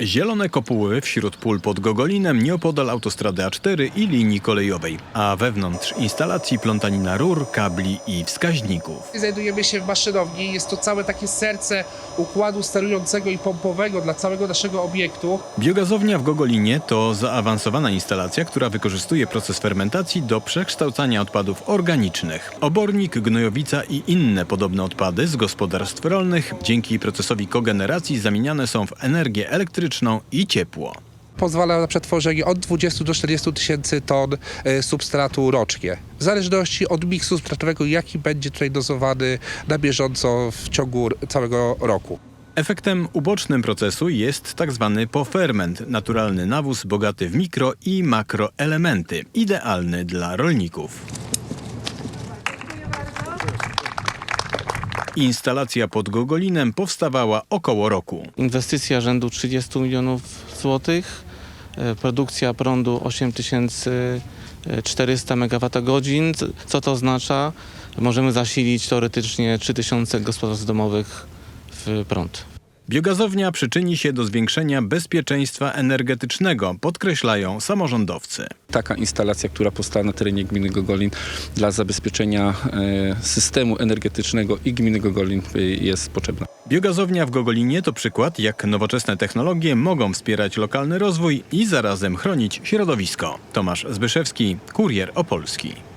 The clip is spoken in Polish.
Zielone kopuły wśród pól pod Gogolinem nieopodal autostrady A4 i linii kolejowej, a wewnątrz instalacji plątanina rur, kabli i wskaźników. Znajdujemy się w maszynowni. Jest to całe takie serce układu sterującego i pompowego dla całego naszego obiektu. Biogazownia w Gogolinie to zaawansowana instalacja, która wykorzystuje proces fermentacji do przekształcania odpadów organicznych. Obornik, gnojowica i inne podobne odpady z gospodarstw rolnych dzięki procesowi kogeneracji zamieniane są w energię elektryczną i ciepło. Pozwala na przetworzenie od 20 do 40 tysięcy ton e, substratu rocznie. W zależności od miksu substratowego, jaki będzie tutaj dozowany na bieżąco w ciągu całego roku. Efektem ubocznym procesu jest tak zwany poferment, naturalny nawóz bogaty w mikro i makroelementy, idealny dla rolników. Instalacja pod Gogolinem powstawała około roku. Inwestycja rzędu 30 milionów złotych, e, produkcja prądu 8400 MWh. Co to oznacza? Możemy zasilić teoretycznie 3000 gospodarstw domowych w prąd. Biogazownia przyczyni się do zwiększenia bezpieczeństwa energetycznego, podkreślają samorządowcy. taka instalacja, która powstała na terenie gminy Gogolin dla zabezpieczenia e, systemu energetycznego i gminy Gogolin e, jest potrzebna. Biogazownia w Gogolinie to przykład, jak nowoczesne technologie mogą wspierać lokalny rozwój i zarazem chronić środowisko. Tomasz Zbyszewski, Kurier Opolski.